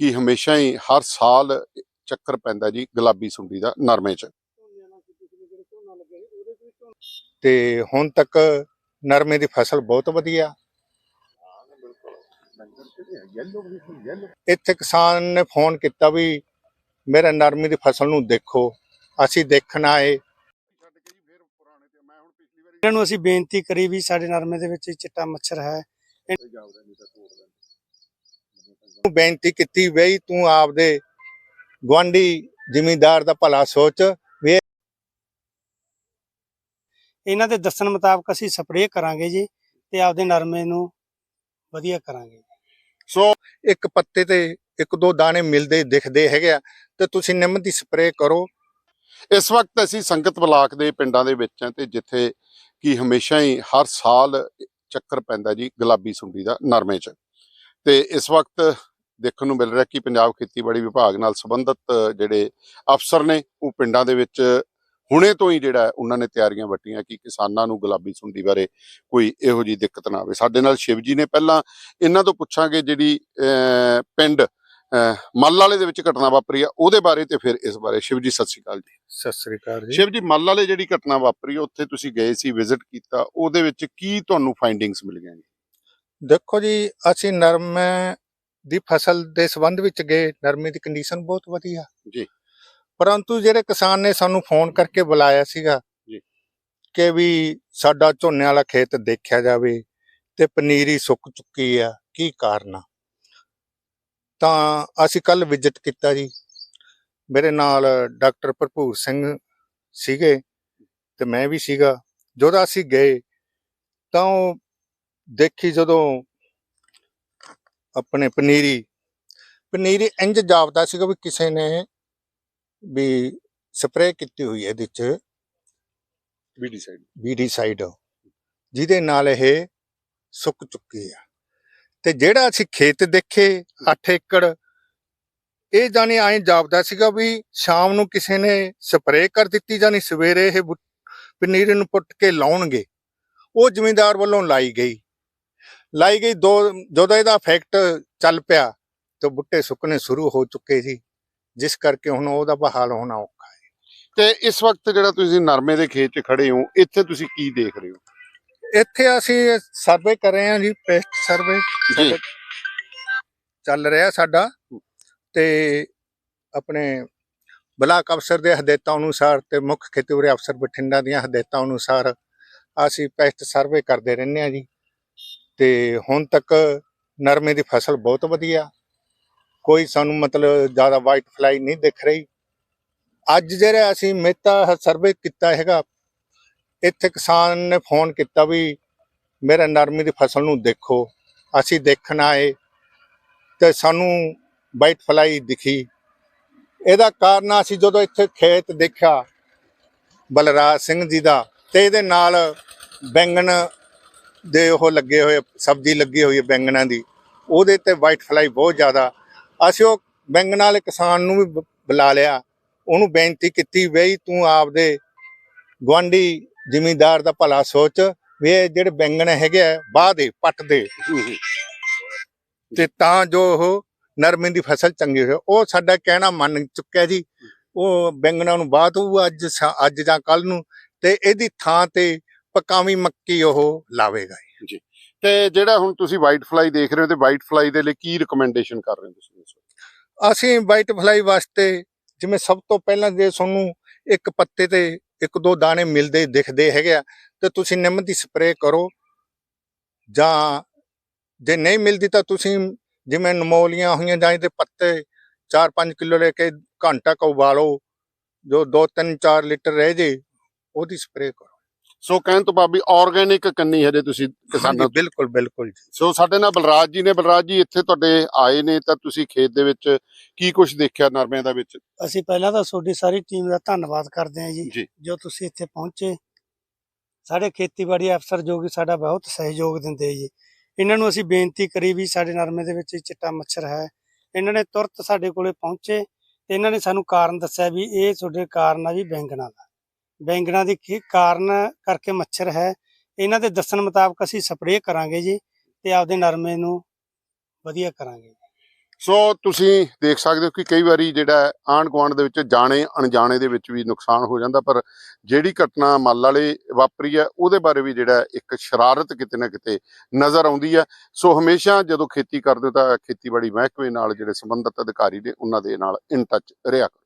ਕਿ ਹਮੇਸ਼ਾ ਹੀ ਹਰ ਸਾਲ ਚੱਕਰ ਪੈਂਦਾ ਜੀ ਗੁਲਾਬੀ ਸੁੰਡੀ ਦਾ ਨਰਮੇ 'ਚ। ਤੇ ਹੁਣ ਤੱਕ ਨਰਮੇ ਦੀ ਫਸਲ ਬਹੁਤ ਵਧੀਆ। ਇੱਥੇ ਕਿਸਾਨ ਨੇ ਫੋਨ ਕੀਤਾ ਵੀ ਮੇਰੇ ਨਰਮੇ ਦੀ ਫਸਲ ਨੂੰ ਦੇਖੋ, ਅਸੀਂ ਦੇਖਣ ਆਏ। ਇਹਨਾਂ ਨੂੰ ਅਸੀਂ ਬੇਨਤੀ ਕਰੀ ਵੀ ਸਾਡੇ ਨਰਮੇ ਦੇ ਵਿੱਚ ਚਿੱਟਾ ਮੱਛਰ ਹੈ। ਨੂੰ ਬੇਨਤੀ ਕੀਤੀ ਬਈ ਤੂੰ ਆਪਦੇ ਗਵਾਂਢੀ ਜ਼ਿਮੀਂਦਾਰ ਦਾ ਭਲਾ ਸੋਚ। ਵੀ ਇਹਨਾਂ ਦੇ ਦੱਸਣ ਮੁਤਾਬਕ ਅਸੀਂ ਸਪਰੇਅ ਕਰਾਂਗੇ ਜੀ ਤੇ ਆਪਦੇ ਨਰਮੇ ਨੂੰ ਵਧੀਆ ਕਰਾਂਗੇ। ਸੋ ਇੱਕ ਪੱਤੇ ਤੇ ਇੱਕ ਦੋ ਦਾਣੇ ਮਿਲਦੇ ਦਿਖਦੇ ਹੈਗੇ ਆ ਤੇ ਤੁਸੀਂ ਨਿੰਮ ਦੀ ਸਪਰੇਅ ਕਰੋ। ਇਸ ਵਕਤ ਅਸੀਂ ਸੰਗਤ ਬਲਾਕ ਦੇ ਪਿੰਡਾਂ ਦੇ ਵਿੱਚ ਹਾਂ ਤੇ ਜਿੱਥੇ ਕਿ ਹਮੇਸ਼ਾ ਹੀ ਹਰ ਸਾਲ ਚੱਕਰ ਪੈਂਦਾ ਜੀ ਗੁਲਾਬੀ ਸੁੰਡੀ ਦਾ ਨਰਮੇ 'ਚ। ਤੇ ਇਸ ਵਕਤ ਦੇਖਣ ਨੂੰ ਮਿਲ ਰਿਹਾ ਕਿ ਪੰਜਾਬ ਖੇਤੀਬਾੜੀ ਵਿਭਾਗ ਨਾਲ ਸੰਬੰਧਿਤ ਜਿਹੜੇ ਅਫਸਰ ਨੇ ਉਹ ਪਿੰਡਾਂ ਦੇ ਵਿੱਚ ਹੁਣੇ ਤੋਂ ਹੀ ਜਿਹੜਾ ਉਹਨਾਂ ਨੇ ਤਿਆਰੀਆਂ ਵੱਟੀਆਂ ਕਿ ਕਿਸਾਨਾਂ ਨੂੰ ਗੁਲਾਬੀ ਸੁੰਡੀ ਬਾਰੇ ਕੋਈ ਇਹੋ ਜੀ ਦਿੱਕਤ ਨਾ ਆਵੇ। ਸਾਡੇ ਨਾਲ ਸ਼ਿਵ ਜੀ ਨੇ ਪਹਿਲਾਂ ਇਹਨਾਂ ਤੋਂ ਪੁੱਛਾਂਗੇ ਜਿਹੜੀ ਪਿੰਡ ਮੱਲ ਵਾਲੇ ਦੇ ਵਿੱਚ ਘਟਨਾ ਵਾਪਰੀ ਆ ਉਹਦੇ ਬਾਰੇ ਤੇ ਫਿਰ ਇਸ ਬਾਰੇ। ਸ਼ਿਵ ਜੀ ਸਤਿ ਸ਼੍ਰੀ ਅਕਾਲ ਜੀ। ਸਤਿ ਸ੍ਰੀ ਅਕਾਲ ਜੀ। ਸ਼ਿਵ ਜੀ ਮੱਲ ਵਾਲੇ ਜਿਹੜੀ ਘਟਨਾ ਵਾਪਰੀ ਉੱਥੇ ਤੁਸੀਂ ਗਏ ਸੀ ਵਿਜ਼ਿਟ ਕੀਤਾ ਉਹਦੇ ਵਿੱਚ ਕੀ ਤੁਹਾਨੂੰ ਫਾਈਂਡਿੰਗਸ ਮਿਲੀਆਂ ਜੀ? ਦੇਖੋ ਜੀ ਅਸੀਂ ਨਰਮੇ ਦੀ ਫਸਲ ਦੇ ਸੰਬੰਧ ਵਿੱਚ ਗਏ ਨਰਮੇ ਦੀ ਕੰਡੀਸ਼ਨ ਬਹੁਤ ਵਧੀਆ ਜੀ। ਪਰੰਤੂ ਜਿਹੜੇ ਕਿਸਾਨ ਨੇ ਸਾਨੂੰ ਫੋਨ ਕਰਕੇ ਬੁਲਾਇਆ ਸੀਗਾ ਜੀ। ਕਿ ਵੀ ਸਾਡਾ ਝੋਨੇ ਵਾਲਾ ਖੇਤ ਦੇਖਿਆ ਜਾਵੇ ਤੇ ਪਨੀਰੀ ਸੁੱਕ ਚੁੱਕੀ ਆ ਕੀ ਕਾਰਨ ਆ ਤਾਂ ਅਸੀਂ ਕੱਲ ਵਿਜ਼ਿਟ ਕੀਤਾ ਜੀ ਮੇਰੇ ਨਾਲ ਡਾਕਟਰ ਭਰਪੂਰ ਸਿੰਘ ਸੀਗੇ ਤੇ ਮੈਂ ਵੀ ਸੀਗਾ ਜਦੋਂ ਅਸੀਂ ਗਏ ਤਾਂ ਦੇਖੀ ਜਦੋਂ ਆਪਣੇ ਪਨੀਰੀ ਪਨੀਰੀ ਇੰਜ ਜਾਪਦਾ ਸੀਗਾ ਵੀ ਕਿਸੇ ਨੇ ਵੀ ਸਪਰੇਅ ਕੀਤੀ ਹੋਈ ਹੈ ਇਹਦੇ ਚ ਵੀ ਡਿਸਾਈਡ ਬੀਡੀ ਸਾਈਡ। ਜਿਹਦੇ ਨਾਲ ਇਹ ਸੁੱਕ ਚੁੱਕੀ ਆ। ਤੇ ਜਿਹੜਾ ਅਸੀਂ ਖੇਤ ਦੇਖੇ 8 ਏਕੜ ਇਹ ਜਾਨੀ ਐਂ ਜਾਪਦਾ ਸੀਗਾ ਵੀ ਸ਼ਾਮ ਨੂੰ ਕਿਸੇ ਨੇ ਸਪਰੇਅ ਕਰ ਦਿੱਤੀ ਜਾਨੀ ਸਵੇਰੇ ਇਹ ਪਨੀਰੀ ਨੂੰ ਪੁੱਟ ਕੇ ਲਾਉਣਗੇ। ਉਹ ਜ਼ਿਮੀਂਦਾਰ ਵੱਲੋਂ ਲਾਈ ਗਈ। ਲਾਈ ਗਈ ਦੋ ਜਦੋਂ ਇਹਦਾ ਇਫੈਕਟ ਚੱਲ ਪਿਆ ਤੇ ਬੁੱਟੇ ਸੁੱਕਣੇ ਸ਼ੁਰੂ ਹੋ ਚੁੱਕੇ ਸੀ ਜਿਸ ਕਰਕੇ ਹੁਣ ਉਹਦਾ ਬਹਾਲ ਹੋਣਾ ਔਖਾ ਹੈ। ਤੇ ਇਸ ਵਕਤ ਜਿਹੜਾ ਤੁਸੀਂ ਨਰਮੇ ਦੇ ਖੇਤ 'ਚ ਖੜੇ ਹੋ ਇੱਥੇ ਤੁਸੀਂ ਕੀ ਦੇਖ ਰਹੇ ਹੋ? ਇੱਥੇ ਅਸੀਂ ਸਰਵੇ ਕਰ ਰਹੇ ਹਾਂ ਜੀ ਪੈਸਟ ਸਰਵੇ ਚੱਲ ਰਿਹਾ ਸਾਡਾ ਤੇ ਆਪਣੇ ਬਲਾਕ ਅਫਸਰ ਦੇ ਹਦਾਇਤਾਂ ਅਨੁਸਾਰ ਤੇ ਮੁੱਖ ਖੇਤੀਬਾੜੀ ਅਫਸਰ ਬਠਿੰਡਾ ਦੀਆਂ ਹਦਾਇਤਾਂ ਅਨੁਸਾਰ ਅਸੀਂ ਪੈਸਟ ਸਰਵੇ ਕਰਦੇ ਰਹਿੰਦੇ ਹਾਂ ਜੀ। ਤੇ ਹੁਣ ਤੱਕ ਨਰਮੇ ਦੀ ਫਸਲ ਬਹੁਤ ਵਧੀਆ। ਕੋਈ ਸਾਨੂੰ ਮਤਲਬ ਜ਼ਿਆਦਾ ਵਾਈਟ ਫਲਾਈ ਨਹੀਂ ਦਿਖ ਰਹੀ। ਅੱਜ ਜਿਹੜਾ ਅਸੀਂ ਮਹਿਤਾ ਸਰਵੇ ਕੀਤਾ ਹੈਗਾ, ਇੱਥੇ ਕਿਸਾਨ ਨੇ ਫੋਨ ਕੀਤਾ ਵੀ ਮੇਰੇ ਨਰਮੇ ਦੀ ਫਸਲ ਨੂੰ ਦੇਖੋ, ਅਸੀਂ ਦੇਖਣ ਆਏ ਤੇ ਸਾਨੂੰ ਵਾਈਟ ਫਲਾਈ ਦਿਖੀ। ਇਹਦਾ ਕਾਰਨ ਅਸੀਂ ਜਦੋਂ ਇੱਥੇ ਖੇਤ ਦੇਖਿਆ ਬਲਰਾਜ ਸਿੰਘ ਜੀ ਦਾ ਤੇ ਇਹਦੇ ਨਾਲ ਬੈਂਗਣ ਦੇ ਉਹ ਲੱਗੇ ਹੋਏ, ਸਬਜ਼ੀ ਲੱਗੀ ਹੋਈ ਹੈ ਬੈਂਗਣਾ ਦੀ, ਉਹਦੇ ਤੇ ਵਾਈਟ ਫਲਾਈ ਬਹੁਤ ਜ਼ਿਆਦਾ। ਅਸੀਂ ਉਹ ਬੈਂਗਣ ਵਾਲੇ ਕਿਸਾਨ ਨੂੰ ਵੀ ਬੁਲਾ ਲਿਆ। ਉਹਨੂੰ ਬੇਨਤੀ ਕੀਤੀ ਬਈ ਤੂੰ ਆਪਦੇ ਗਵਾਂਢੀ ਜ਼ਿਮੀਂਦਾਰ ਦਾ ਭਲਾ ਸੋਚ, ਵੀ ਇਹ ਜਿਹੜੇ ਬੈਂਗਣ ਹੈਗੇ ਆ, ਬਾਹ ਦੇ, ਪੱਟ ਦੇ। ਤੇ ਤਾਂ ਜੋ ਉਹ ਨਰਮੇ ਦੀ ਫਸਲ ਚੰਗੀ ਹੋਵੇ ਉਹ ਸਾਡਾ ਕਹਿਣਾ ਮੰਨ ਚੁੱਕਿਆ ਜੀ। ਉਹ ਬੈਂਗਣਾਂ ਨੂੰ ਬਾਅਦ ਉਹ ਅੱਜ ਅੱਜ ਜਾਂ ਕੱਲ ਨੂੰ। ਤੇ ਇਹਦੀ ਥਾਂ ਤੇ ਪਕਾਵੀਂ ਮੱਕੀ ਉਹ ਲਾਵੇਗਾ ਤੇ ਜਿਹੜਾ ਹੁਣ ਤੁਸੀਂ ਵਾਈਟ ਫਲਾਈ ਦੇਖ ਰਹੇ ਹੋ ਤੇ ਵਾਈਟ ਫਲਾਈ ਦੇ ਲਈ ਕੀ ਰეკਮੈਂਡੇਸ਼ਨ ਕਰ ਰਹੇ ਹੋ ਤੁਸੀਂ ਇਸ ਵਕਤ? ਅਸੀਂ ਵਾਈਟ ਫਲਾਈ ਵਾਸਤੇ ਜਿਵੇਂ ਸਭ ਤੋਂ ਪਹਿਲਾਂ ਜੇ ਤੁਹਾਨੂੰ ਇੱਕ ਪੱਤੇ ਤੇ ਇੱਕ ਦੋ ਦਾਣੇ ਮਿਲਦੇ ਦਿਖਦੇ ਹੈਗੇ ਆ ਤੇ ਤੁਸੀਂ ਨਿੰਮ ਦੀ ਸਪਰੇਅ ਕਰੋ। ਜਾਂ ਜੇ ਨਹੀਂ ਮਿਲਦੀ ਤਾਂ ਤੁਸੀਂ ਜਿਵੇਂ ਨਮੋਲੀਆਂ ਹੋਈਆਂ ਜਾਂ ਇਹਦੇ ਪੱਤੇ 4-5 ਕਿਲੋ ਲੈ ਕੇ ਘੰਟਾ ਕੁ ਉਬਾਲੋ ਜੋ 2-3-4 ਲੀਟਰ ਰਹਿ ਜੇ ਉਹਦੀ ਸਪਰੇਅ ਕਰੋ। ਸੋ ਕਹਿਣ ਤੋਂ ਭਾਵ ਵੀ ਆਰਗੇਨਿਕ ਕੰਨੀ ਹਜੇ ਤੁਸੀਂ ਕਿਸਾਨਾਂ ਬਿਲਕੁਲ ਬਿਲਕੁਲ ਜੀ। ਸੋ ਸਾਡੇ ਨਾਲ ਬਲਰਾਜ ਜੀ ਨੇ ਬਲਰਾਜ ਜੀ ਇੱਥੇ ਤੁਹਾਡੇ ਆਏ ਨੇ ਤਾਂ ਤੁਸੀਂ ਖੇਤ ਦੇ ਵਿੱਚ ਕੀ ਕੁਝ ਦੇਖਿਆ ਨਰਮਿਆਂ ਦਾ ਵਿੱਚ? ਅਸੀਂ ਪਹਿਲਾਂ ਤਾਂ ਤੁਹਾਡੀ ਸਾਰੀ ਟੀਮ ਦਾ ਧੰਨਵਾਦ ਕਰਦੇ ਹਾਂ ਜੀ ਜੀ। ਜੋ ਤੁਸੀਂ ਇੱਥੇ ਪਹੁੰਚੇ। ਸਾਡੇ ਖੇਤੀਬਾੜੀ ਅਫਸਰ ਜੋ ਕਿ ਸਾਡਾ ਬਹੁਤ ਸਹਿਯੋਗ ਦਿੰਦੇ ਜੀ। ਇਹਨਾਂ ਨੂੰ ਅਸੀਂ ਬੇਨਤੀ ਕਰੀ ਵੀ ਸਾਡੇ ਨਰਮੇ ਦੇ ਵਿੱਚ ਚਿੱਟਾ ਮੱਛਰ ਹੈ। ਇਹਨਾਂ ਨੇ ਤੁਰਤ ਸਾਡੇ ਕੋਲੇ ਪਹੁੰਚੇ ਤੇ ਇਹਨਾਂ ਨੇ ਸਾਨੂੰ ਕਾਰਨ ਦੱਸਿਆ ਵੀ ਇਹ ਤੁਹਾਡੇ ਕਾਰਨ ਆ ਜੀ ਬੈਂਗਣਾ ਦਾ ਬੈਂਗਣਾ ਦੇ ਕੀ ਕਾਰਨ ਕਰਕੇ ਮੱਛਰ ਹੈ, ਇਹਨਾਂ ਦੇ ਦੱਸਣ ਮੁਤਾਬਕ ਅਸੀਂ ਸਪਰੇਅ ਕਰਾਂਗੇ ਜੀ ਤੇ ਆਪਦੇ ਨਰਮੇ ਨੂੰ ਵਧੀਆ ਕਰਾਂਗੇ। ਸੋ ਤੁਸੀਂ ਦੇਖ ਸਕਦੇ ਹੋ ਕਿ ਕਈ ਵਾਰੀ ਜਿਹੜਾ ਆਂਢ ਗੁਆਂਢ ਦੇ ਵਿੱਚ ਜਾਣੇ, ਅਣਜਾਣੇ ਦੇ ਵਿੱਚ ਵੀ ਨੁਕਸਾਨ ਹੋ ਜਾਂਦਾ, ਪਰ ਜਿਹੜੀ ਘਟਨਾ ਮੱਲ ਵਾਲੇ ਵਾਪਰੀ ਹੈ, ਉਹਦੇ ਬਾਰੇ ਵੀ ਜਿਹੜਾ ਇੱਕ ਸ਼ਰਾਰਤ ਕਿਤੇ ਨਾ ਕਿਤੇ ਨਜ਼ਰ ਆਉਂਦੀ ਹੈ। ਸੋ ਹਮੇਸ਼ਾ ਜਦੋਂ ਖੇਤੀ ਕਰਦੇ ਹੋ ਤਾਂ ਖੇਤੀਬਾੜੀ ਮਹਿਕਮੇ ਨਾਲ ਜਿਹੜੇ ਸੰਬੰਧਿਤ ਅਧਿਕਾਰੀ ਨੇ, ਉਹਨਾਂ ਦੇ ਨਾਲ ਇਨ ਟੱਚ ਰਿਹਾ ਕਰੋ।